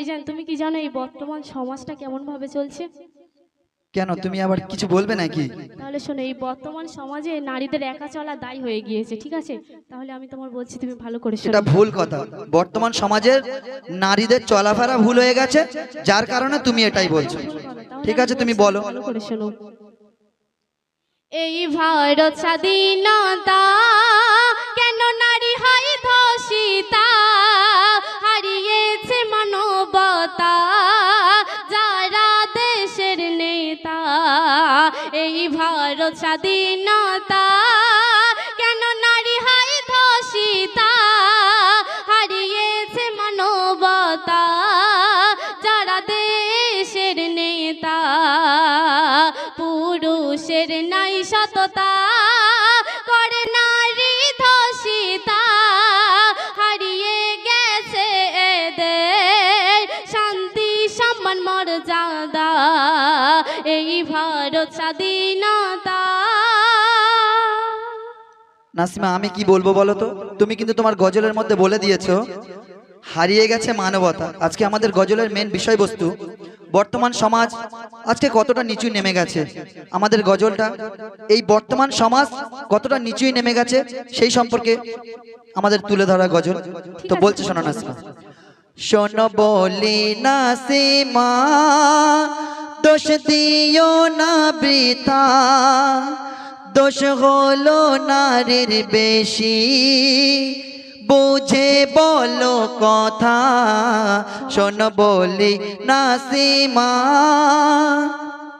ভাইজান তুমি কি জানো এই বর্তমান সমাজটা কেমন ভাবে চলছে? কেন? তুমি আবার কিছু বলবে নাকি? তাহলে শোনো এই বর্তমান সমাজে নারীদের একা চলা দায়ী হয়ে গিয়েছে ঠিক আছে? তাহলে আমি তোমার বলছি তুমি ভালো করে শোনো। সেটা ভুল কথা। বর্তমান সমাজের নারীদের চলাফেরা ভুল হয়ে গেছে যার কারণে তুমি এটাই বলছো। ঠিক আছে, তুমি বলো। ভালো করে শোনো। এই ভারত স্বাধীনতা কেন নারী হয় ধর্ষিতা? এই ভারত স্বাধীনতা কেন নারী হাই ধসিতা হারিয়েছে মানবতা, যারা দেশের নেতা, পুরুষের নাই সততা। স্বাধীনতা। নাসিমা আমি কি বলব বলো তো? তুমি কিন্তু তোমার গজলের মধ্যে বলে দিয়েছ হারিয়ে গেছে মানবতা। আজকে আমাদের গজলের মেন বিষয়বস্তু বর্তমান সমাজ আজকে কতটা নিচু নেমে গেছে? আমাদের গজলটা এই বর্তমান সমাজ কতটা নিচুই নেমে গেছে সেই সম্পর্কে আমাদের তুলে ধরা গজল। তো বলছে শোনো নাসিমা। শোনো বলি নাসিমা দোষ দিও না বৃথা, দোষ হলো নারীর বেশি। বুঝে বলো কথা, শোন বলি নাসিমা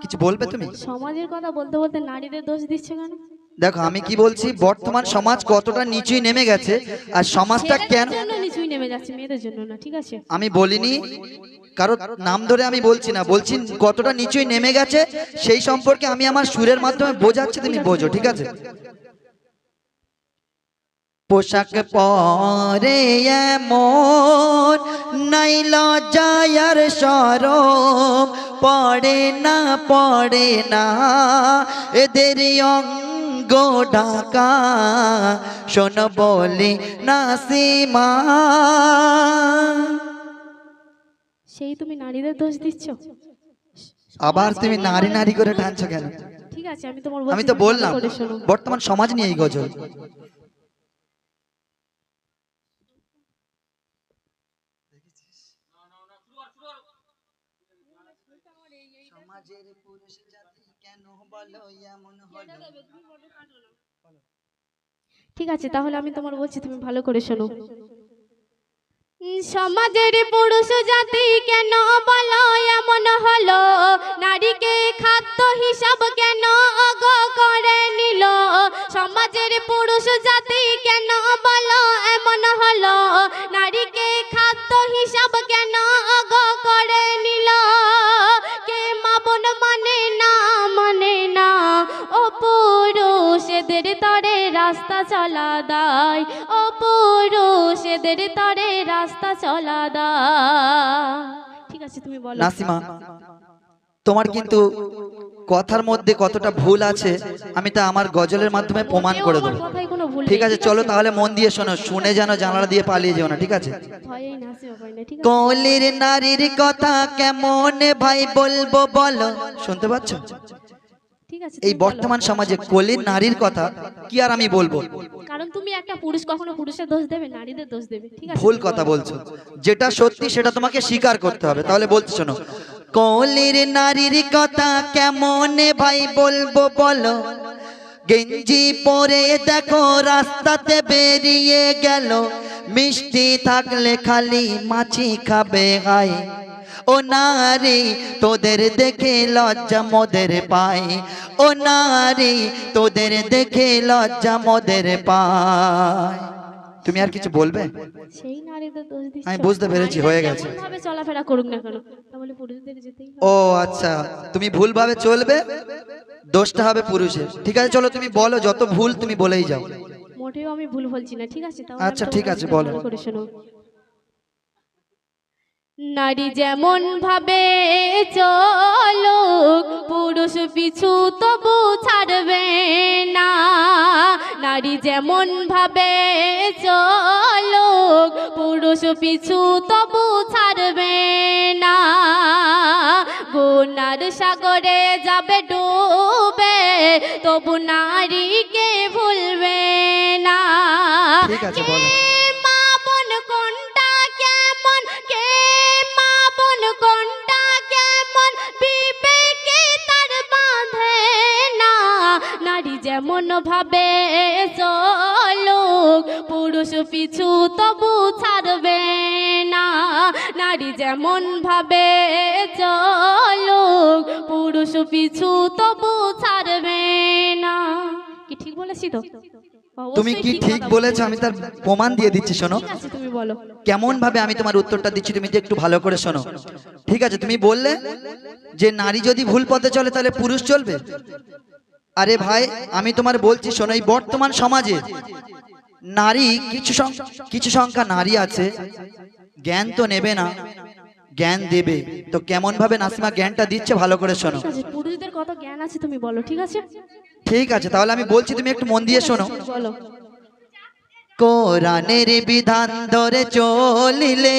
কিছু বলবে তুমি? সমাজের কথা বলতে বলতে নারীদের দোষ দিচ্ছে কেন? দেখো আমি কি বলছি? বর্তমান সমাজ কতটা নিচুই নেমে গেছে আর সমাজটা কেন নিচুই নেমে যাচ্ছে মেয়েদের জন্য না ঠিক আছে? আমি বলিনি কারও নাম ধরে আমি বলছি না বলছি কতটা নিচুই নেমে গেছে সেই সম্পর্কে আমি আমার সুরের মাধ্যমে বোঝাচ্ছি তুমি বোঝো ঠিক আছে? পোশাক পরে এমন নাই লজ্জায়ার সরম পড়ে না পড়ে না এদের অঙ্গ ঢাকা শোন বলি নাসিমা। সেই তুমি নারীদের দোষ দিচ্ছ? আবার তুমি নারী নারী করে টানছো কেন? ঠিক আছে আমি তোমার আমি তো বললাম বর্তমান সমাজ নিয়ে এই গজল। সমাজের পুরুষ বলো এমন হলো ঠিক আছে তাহলে আমি তোমার বলছি তুমি ভালো করে শোনো। সমাজের পুরুষ জাতি কেন বলো এমন হলো? নারীকে খাদ্য হিসাব কেন অগ করে নিল? সমাজের পুরুষ জাতি কেন বলো এমন হলো? নারীকে খাদ্য হিসাব কেন অগ করে নিল? রাস্তা চলা দায় ও পুরুষদের তরে রাস্তা চলা দায়। ঠিক আছে তুমি বলো। নাসিমা তোমার কিন্তু কথার মধ্যে কতটা ভুল আছে আমি তা আমার গজলের মাধ্যমে প্রমাণ করে দেবো। ঠিক আছে চলো তাহলে মন দিয়ে শোনো শুনে যেন জানালা দিয়ে পালিয়ে যেও না ঠিক আছে? কলির নারীর কথা কেমন ভাই বলব বলো শুনতে পাচ্ছ? এই বর্তমান সমাজে কলির নারীর কথা কি আর আমি বলব? কারণ তুমি একটা পুরুষ কখনো পুরুষের দোষ দেবে নারীদের দোষ দেবে ঠিক আছে? ভুল কথা বলছো। যেটা সত্যি সেটা তোমাকে স্বীকার করতে হবে। তাহলে বলতে শোনো কলির নারীর কথা কেমন ভাই বলব বলো? গেঞ্জি পরে দেখো রাস্তাতে বেরিয়ে গেল। মিষ্টি থাকলে খালি মাছি খাবে হাই ও নারী তোদের দেখে লজ্জা মোদের পায়। ও নারী তোদের দেখে লজ্জা মোদের পায়। তুমি আর কিছু বলবে? সেই নারীদের দোষ দিচ্ছ। আমি বুঝতে পেরেছি, হয়ে গেছে। ভাবে চলাফেরা করুক না কেন তাহলে পুরুষদের যেতেই ও আচ্ছা তুমি ভুলভাবে চলবে দোষটা হবে পুরুষের। ঠিক আছে চলো তুমি বলো যত ভুল তুমি বলেই যাও। মোটেও আমি ভুল বলছি না ঠিক আছে? আচ্ছা, ঠিক আছে, বলো। নারী যেমন ভাবে চলুক পুরুষ পিছু তবু ছাড়বে না। নারী যেমন ভাবে চলুক পুরুষ পিছু তবু ছাড়বে না। গুনার সাগরে যাবে ডুবে তবু নারীকে ভুলবে না। ঠিক আছে, যেমন ভাবে চলুক পুরুষ পিছু তবু ছাড়বে না। নারী যেমন ভাবে চলুক পুরুষ পিছু তবু ছাড়বে না। কি ঠিক বলেছি তো? তুমি কি ঠিক বলেছ? আমি তার প্রমাণ দিয়ে দিচ্ছি শোনো। কেমন ভাবে আমি তোমার উত্তরটা দিচ্ছি তুমি একটু ভালো করে শোনো। ঠিক আছে তুমি বললে যে নারী যদি ভুল পথে চলে তাহলে পুরুষ চলবে? আরে ভাই আমি তোমার বলছি শোনো এই বর্তমান সমাজে নারী কিছু কিছু সংখ্যা নারী আছে জ্ঞান তো নেবে না জ্ঞান দেবে। তো কেমন ভাবে নাসিমা জ্ঞানটা দিচ্ছে ভালো করে শোনো। ঠিক আছে পুরুষদের কত জ্ঞান আছে তুমি বলো ঠিক আছে? ঠিক আছে তাহলে আমি বলছি তুমি একটু মন দিয়ে শোনো। বলো। কোরআনের বিধান ধরে চলিলে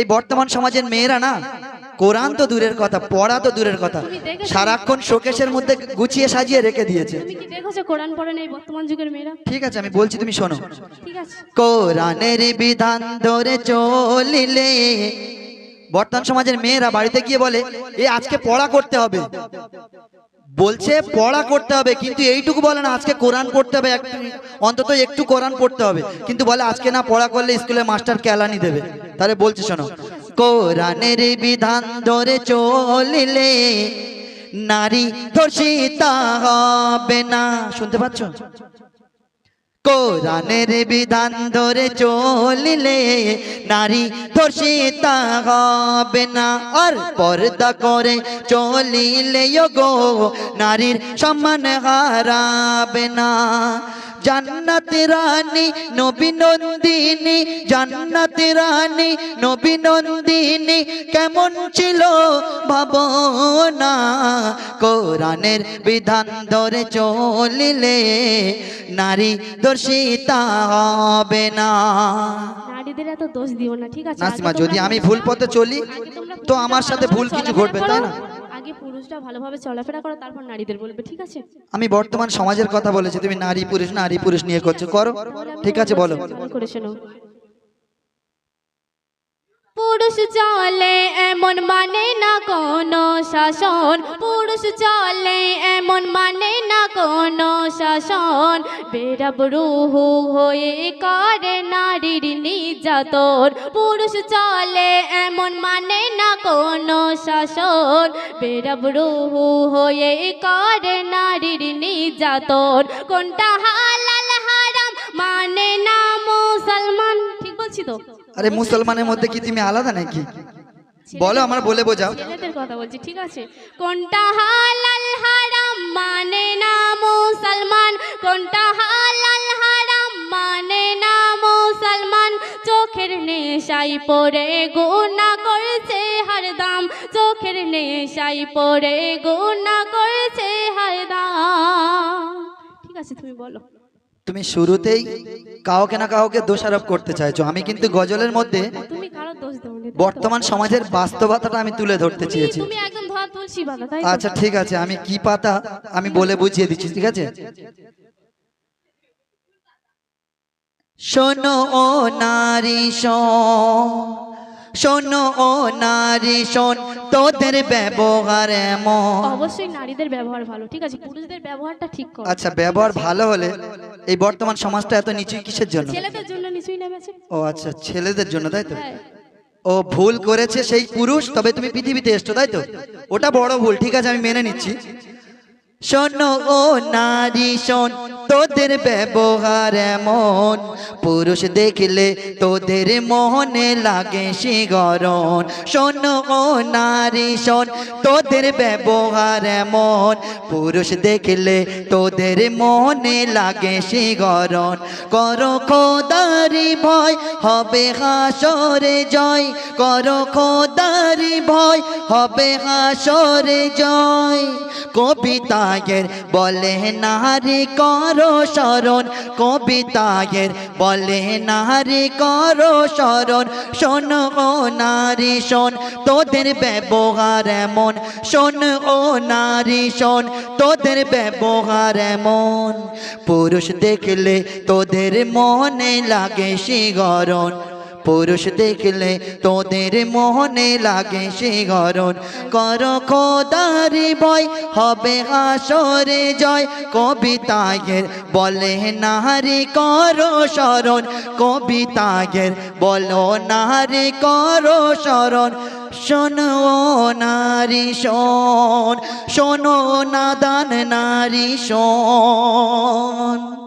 এই বর্তমান সমাজের মেয়েরা না কোরআন তো দূরের কথা পড়া তো দূরের কথা। সারাক্ষণ শোকেশের মধ্যে গুছিয়ে সাজিয়ে রেখে দিয়েছে তুমি কি দেখেছ কোরআন পড়ে নেই বর্তমান যুগের মেয়েরা? ঠিক আছে আমি বলছি তুমি শোনো। কোরআনের বিধান ধরে চলিলে বর্তমান সমাজের মেয়েরা বাড়িতে গিয়ে বলে এ আজকে পড়া করতে হবে। বলছে পড়া করতে হবে কিন্তু এইটুকু বলে না আজকে কোরআন পড়তে হবে একটু অন্তত একটু কোরআন পড়তে হবে। কিন্তু বলে আজকে না পড়া করলে স্কুলে মাস্টার কেলানি দেবে। তাহলে বলছে শোনো কোরআনের বিধান ধরে চলিলে নারী ধর্ষিতা হবে না। শুনতে পাচ্ছ? কোরআনের বিধান ধরে চলিলে নারী ধর্ষিতা হবে না। আর পর্দা করে চলিলে গো, নারীর সম্মান হারাবে না। জান্নাত রানী নবী নন্দিনী জান্নাত রানী নবী নন্দিনী কেমন ছিল ভাবনা? কোরআনের বিধান ধরে চলিলে নারী দর্শিতা হবে না। নারীদের এত দোষ দিও না ঠিক আছে? নাসিমা যদি আমি ভুল পথে চলি তো আমার সাথে ভুল কিছু ঘটবে তাই না? পুরুষরা ভালোভাবে চলাফেরা করো তারপর নারীদের বলবে ঠিক আছে? আমি বর্তমান সমাজের কথা বলেছি তুমি নারী পুরুষ নারী পুরুষ নিয়ে করছ করো। ঠিক আছে বলো। করে শোনো। পুরুষ চলে এমন মানে না কোনো শাসন। পুরুষ চলে এমন মানে না কোনো শাসন। বেরাব রুহু হয়ে করে নারীর নির্যাতন। পুরুষ চলে এমন মানে কোনো শাসন? বেরবরুহু হয়ে করে নারীর নির্যাতন। কোনটা হালাল হারাম মানে না মুসলমান? ঠিক বলছি তো? আরে মুসলমানের মধ্যে কি তুমি আলাদা নাকি? বলো আমার বলে বোঝাও। ছেলেদের কথা বলছি ঠিক আছে? কোনটা হালাল হারাম নেশাই পড়ে গুণা করছে হরদম চোখের নেশাই পড়ে গুণা করছে হরদম ঠিক আছে তুমি বলো। তুমি শুরুতেই কাউকে না কাউকে দোষারোপ করতে চাইছো। আমি কিন্তু গজলের মধ্যে তুমি কারও দোষ দাও নি। বর্তমান সমাজের বাস্তবতাটা আমি তুলে ধরতে চেয়েছি? আচ্ছা ঠিক আছে আমি কি পাতা আমি বলে বুঝিয়ে দিচ্ছি ঠিক আছে? শোনো ও নারী শোন ও নারী শোন তোদের ব্যবহার এমন। অবশ্যই নারীদের ব্যবহার ভালো ঠিক আছে? পুরুষদের ব্যবহারটা ঠিক কর। আচ্ছা ব্যবহার ভালো হলে এই বর্তমান সমাজটা এত নিচু কিসের জন্য? ছেলেদের জন্য নিচুই নেমেছে ও আচ্ছা ছেলেদের জন্য তাই তো? হ্যাঁ। ও ভুল করেছে সেই পুরুষ তবে তুমি পৃথিবীতে এসছো তাই তো? ওটা বড় ভুল ঠিক আছে আমি মেনে নিচ্ছি। শোনো ও নারী শোন তোদের ব্যবহার এমন। পুরুষ দেখলে তোদের মোহনে লাগে শিগরণ। শোনো ও নারী, শোন, তোদের ব্যবহার এমন। পুরুষ দেখলে তোদের মনে লাগে শিগরণ। করো খোদারি ভয়, হবে হাসরে জয়। করো খোদারি ভয়, হবে হাসরে জয়। কবিতায়ের বলে নারী করো শরণ, কবিতায়ের বলে নারী করো শরণ। শোন ও নারী, শোন, তোদের ব্যবহার এমন। শোন ও নারী, শোন, তোদের ব্যবহার এমন। পুরুষ দেখলে তোদের মনে লাগে শিগরণ পুরুষ দেখলে তোদের মোহনে লাগে শিগরণ কর খোদারি ভয়, হবে হাসরে জয়। কবিতায়ের বলে নারী কর শরণ। কবিতায়ের বলো নারী কর শরণ। শোনো নারী শোন, শোনো নাদান নারী শোন।